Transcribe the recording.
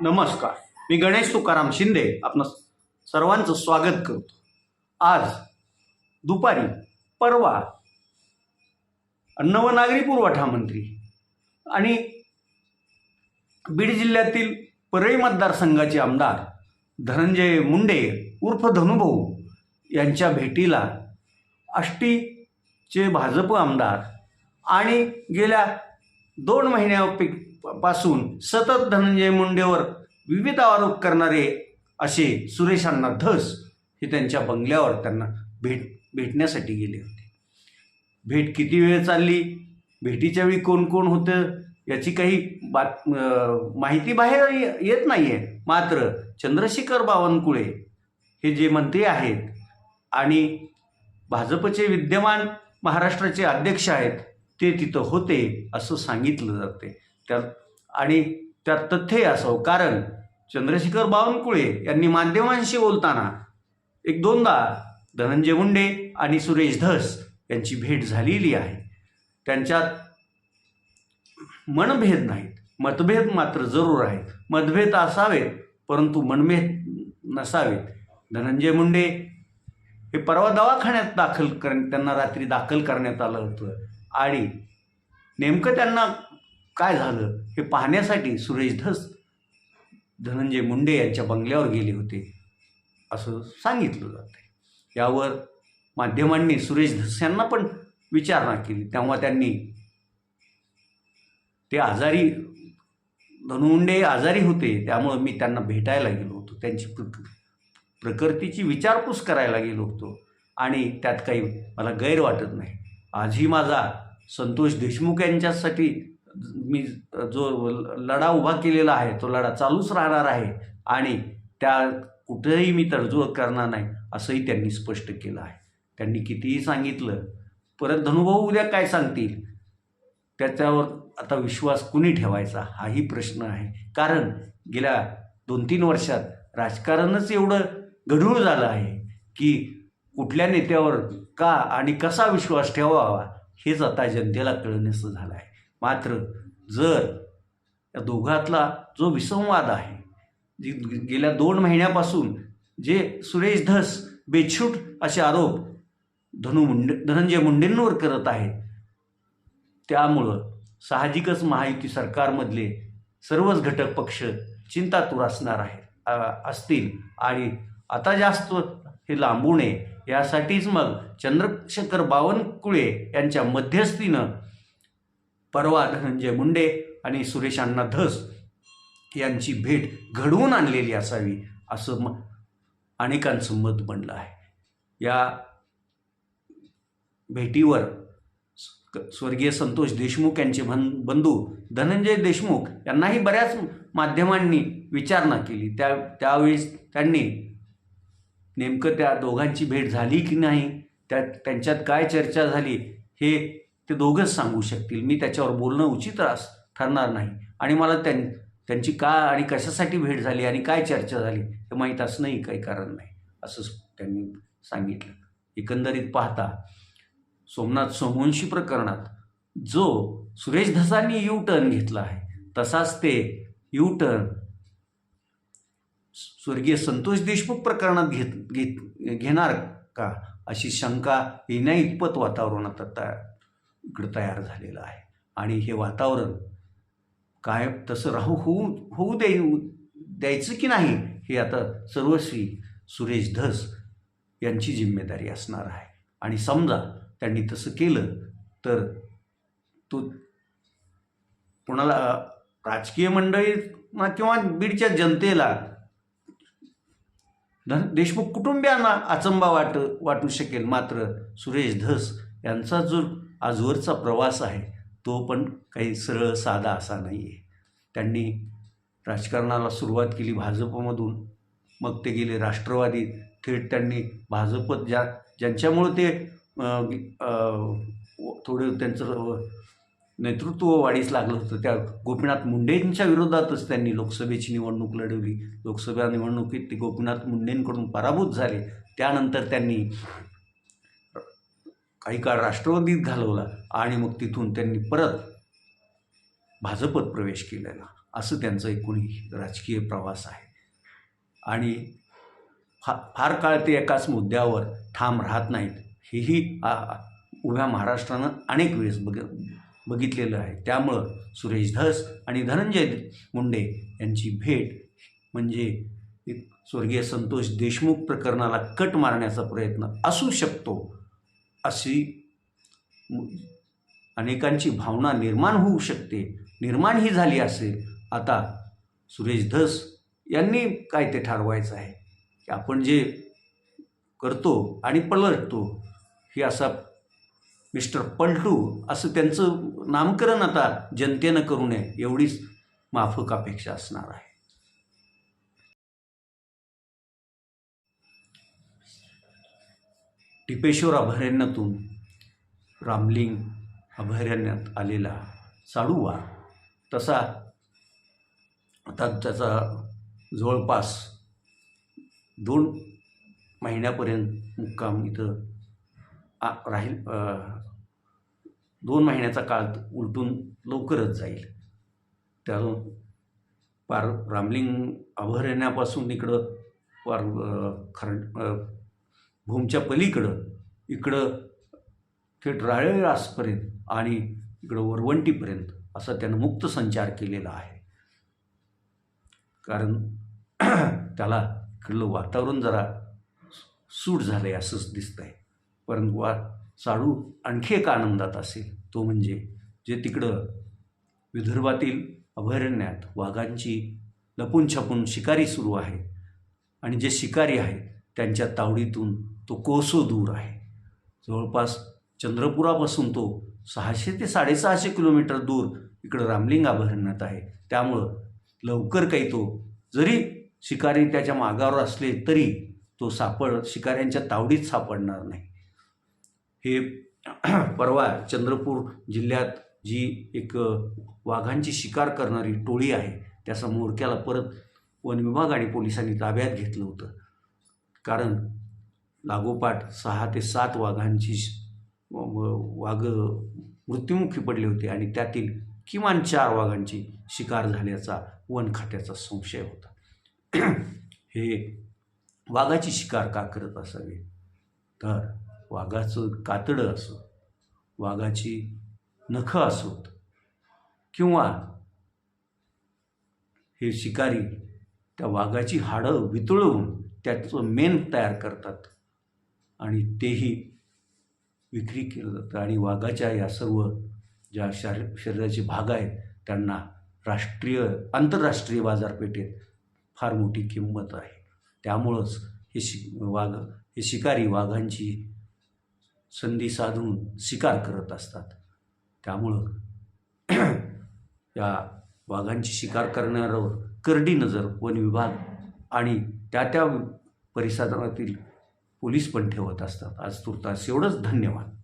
नमस्कार. मी गणेश तुकाराम शिंदे आपण सर्वांचं स्वागत करतो. आज दुपारी परवा अन्न व नागरी पुरवठा मंत्री आणि बीड जिल्ह्यातील परळी मतदारसंघाचे आमदार धनंजय मुंडे उर्फ धनुभाऊ यांच्या भेटीला आष्टीचे भाजप आमदार आणि गेल्या दोन पासून सतत धनंजय मुंडेवर विविध आरोप करणारे असे सुरेशांना धस हे त्यांच्या बंगल्यावर त्यांना भेट भेटण्यासाठी गेले होते. भेट किती वेळ चालली? भेटीच्या वेळी कोण कोण होतं? याची काही बात माहिती बाहेर ये- येत नाही आहे मात्र चंद्रशेखर बावनकुळे हे जे मंत्री आहेत आणि भाजपचे विद्यमान महाराष्ट्राचे अध्यक्ष आहेत ते तिथं होते असं सांगितलं जाते त्यात आणि त्यात तथ्यही असावं हो. कारण चंद्रशेखर बावनकुळे यांनी माध्यमांशी बोलताना एक दोनदा धनंजय मुंडे आणि सुरेश धस यांची भेट झालेली आहे. त्यांच्यात मनभेद नाहीत. मतभेद मात्र जरूर आहेत. मतभेद असावेत परंतु मनभेद नसावेत. धनंजय मुंडे हे परवा दवाखान्यात दाखल कर त्यांना रात्री दाखल करण्यात आलं होतं. आणि नेमकं त्यांना काय झालं? हे पाहण्यासाठी सुरेश धस धनंजय मुंडे यांच्या बंगल्यावर गेले होते असं सांगितलं जातं यावर माध्यमांनी सुरेश धस यांना पण विचारणा केली. तेव्हा त्यांनी ते आजारी धनुमुंडे आजारी होते त्यामुळं मी त्यांना भेटायला गेलो होतो. त्यांची प्र प्रकृतीची विचारपूस करायला गेलो होतो. आणि त्यात काही मला गैर वाटत नाही. आजही माझा संतोष देशमुख यांच्यासाठी मी जो लढा उभा केलेला आहे तो लढा चालूच राहणार आहे आणि त्या कुठेही मी तडजोड करणार नाही असंही त्यांनी स्पष्ट केलं आहे. त्यांनी कितीही सांगितलं परत धनुभाऊ उद्या काय सांगतील? त्याच्यावर आता विश्वास कुणी ठेवायचा? हाही प्रश्न आहे. कारण गेल्या दोन तीन वर्षात राजकारणच एवढं गढूळ झालं आहे की कुठल्या नेत्यावर का आणि कसा विश्वास ठेवावा हेच आता जनतेला कळण्याचं झालं आहे. मात्र जर या दोघातला जो विसंवाद आहे जी गेल्या दोन महिन्यापासून जे सुरेश धस बेछूट असे आरोप धनु मुंडे धनंजय मुंडेंवर करत आहेत त्यामुळं साहजिकच महायुती सरकारमधले सर्वच घटक पक्ष चिंतातूर असणार आहेत असतील. आणि आता जास्त हे लांबू नये यासाठीच मग चंद्रशेखर बावनकुळे यांच्या मध्यस्थीनं परवा धनंजय मुंडे आणि सुरेश अण्णा धस यांची भेट घडवून आणलेली असावी असं म अनेकांचं मत बनलं आहे. या भेटीवर स्वर्गीय संतोष देशमुख यांचे भन बंधू धनंजय देशमुख यांनाही बऱ्याच माध्यमांनी विचारणा केली. त्या त्यावेळेस त्यांनी नेमकं त्या दोघांची भेट झाली की नाही? त्या त्यांच्यात काय चर्चा झाली? हे ते दोघंच सांगू शकतील. मी त्याच्यावर बोलणं उचित रास ठरणार नाही. आणि मला त्यां त्यांची का आणि कशासाठी भेट झाली आणि काय चर्चा झाली हे माहीत असणंही काही कारण नाही असं त्यांनी सांगितलं. एकंदरीत पाहता सोमनाथ सोमवंशी प्रकरणात जो सुरेश धसांनी यू टर्न घेतला आहे तसाच ते यू टर्न स्वर्गीय संतोष देशमुख प्रकरणात घेत घेत घेणार का अशी शंका येण्या इतपत वातावरणात आता तयार इकडं तयार झालेलं आहे. आणि हे वातावरण काय तसं राहू होऊ होऊ दे द्यायचं की नाही हे आता सर्वस्वी सुरेश धस यांची जिम्मेदारी असणार आहे. आणि समजा त्यांनी तसं केलं तर तो कुणाला राजकीय मंडळी किंवा बीडच्या जनतेला देशमुख कुटुंबियांना अचंबा वाट वाटू शकेल. मात्र सुरेश धस यांचा जो आजवरचा प्रवास आहे तो पण काही सरळ साधा असा नाही आहे त्यांनी राजकारणाला सुरुवात केली भाजपमधून मग ते गेले राष्ट्रवादी. थेट त्यांनी भाजपत ज्या ज्यांच्यामुळं ते थोडं त्यांचं नेतृत्व वाढीस लागलं होतं त्या गोपीनाथ मुंडेंच्या विरोधातच त्यांनी लोकसभेची निवडणूक लढवली. लोकसभा निवडणुकीत ते गोपीनाथ मुंडेंकडून पराभूत झाले. त्यानंतर त्यांनी काही काळ राष्ट्रवादीत घालवला आणि मग तिथून त्यांनी परत भाजपत प्रवेश केलेला. असं त्यांचं एकूणही राजकीय प्रवास आहे. आणि फा फार काळ ते एकाच मुद्द्यावर ठाम राहत नाहीत. हेही आ- उभ्या महाराष्ट्रानं अनेक वेळेस बघ बघितलेलं आहे. त्यामुळं सुरेश धस आणि धनंजय मुंडे यांची भेट म्हणजे एक स्वर्गीय संतोष देशमुख प्रकरणाला कट मारण्याचा प्रयत्न असू शकतो अशी अनेकांची भावना निर्माण होऊ शकते. निर्माण ही झाली असेल आता सुरेश धस यांनी काय ते ठरवायचं आहे? की आपण जे करतो आणि पलटतो हे असा मिस्टर पलटू असं त्यांचं नामकरण आता जनतेनं करू नये एवढीच माफक अपेक्षा असणार आहे. टिपेश्वर अभयारण्यातून रामलिंग अभयारण्यात आलेला साडूवा. तसा आता त्याचा जवळपास दोन महिन्यापर्यंत मुक्काम इथं आ राहील दोन महिन्याचा काळ उलटून लवकरच जाईल. त्यातून पार रामलिंग अभयारण्यापासून इकडं पार खर अ, भूमच्या पलीकडं इकडं थेट राळेरासपर्यंत आणि इकडं वरवंटीपर्यंत असा त्यानं मुक्त संचार केलेला आहे. कारण त्याला इकडलं वातावरण जरा सूट झालं आहे असंच दिसतं आहे परंतु वा साडू आणखी एक आनंदात असेल तो म्हणजे जे तिकडं विदर्भातील अभयारण्यात वाघांची लपून छपून शिकारी सुरू आहे. आणि जे शिकारी आहेत त्यांच्या तावडीतून तो कोसो दूर आहे. जवळपास चंद्रपुरापासून तो सहाशे ते साडेसहाशे किलोमीटर दूर इकडं रामलिंग अभयारण्यात आहे. त्यामुळं लवकर काही तो जरी शिकारी त्याच्या मागावर असले तरी तो सापड शिकाऱ्यांच्या तावडीत सापडणार नाही. हे परवा चंद्रपूर जिल्ह्यात जी एक वाघांची शिकार करणारी टोळी आहे त्याचा मोरक्याला परत वन विभाग आणि पोलिसांनी ताब्यात घेतलं होतं. कारण लागोपाठ सहा ते सात वाघांची श- वाघ मृत्युमुखी पडले होते आणि त्यातील किमान चार वाघांची शिकार झाल्याचा वन खात्याचा संशय होता. हे वाघाची शिकार का करत असावी? तर वाघाचं कातडं असो वाघाची नखं असोत किंवा हे शिकारी त्या वाघाची हाडं वितळवून त्याचं मेण तयार करतात. आणि तेही विक्री केलं जातं. आणि वाघाच्या या सर्व ज्या शार शरीराचे भाग आहेत त्यांना राष्ट्रीय आंतरराष्ट्रीय बाजारपेठेत फार मोठी किंमत आहे. त्यामुळंच हे शि वाघ हे शिकारी वाघांची संधी साधून शिकार करत असतात. त्यामुळं या वाघांची शिकार करणाऱ्यावर करडी नजर वन विभाग आणि त्या त्या परिसरातील पोलीस पण ठेवत असतात. आज तुर्तास एवढंच धन्यवाद.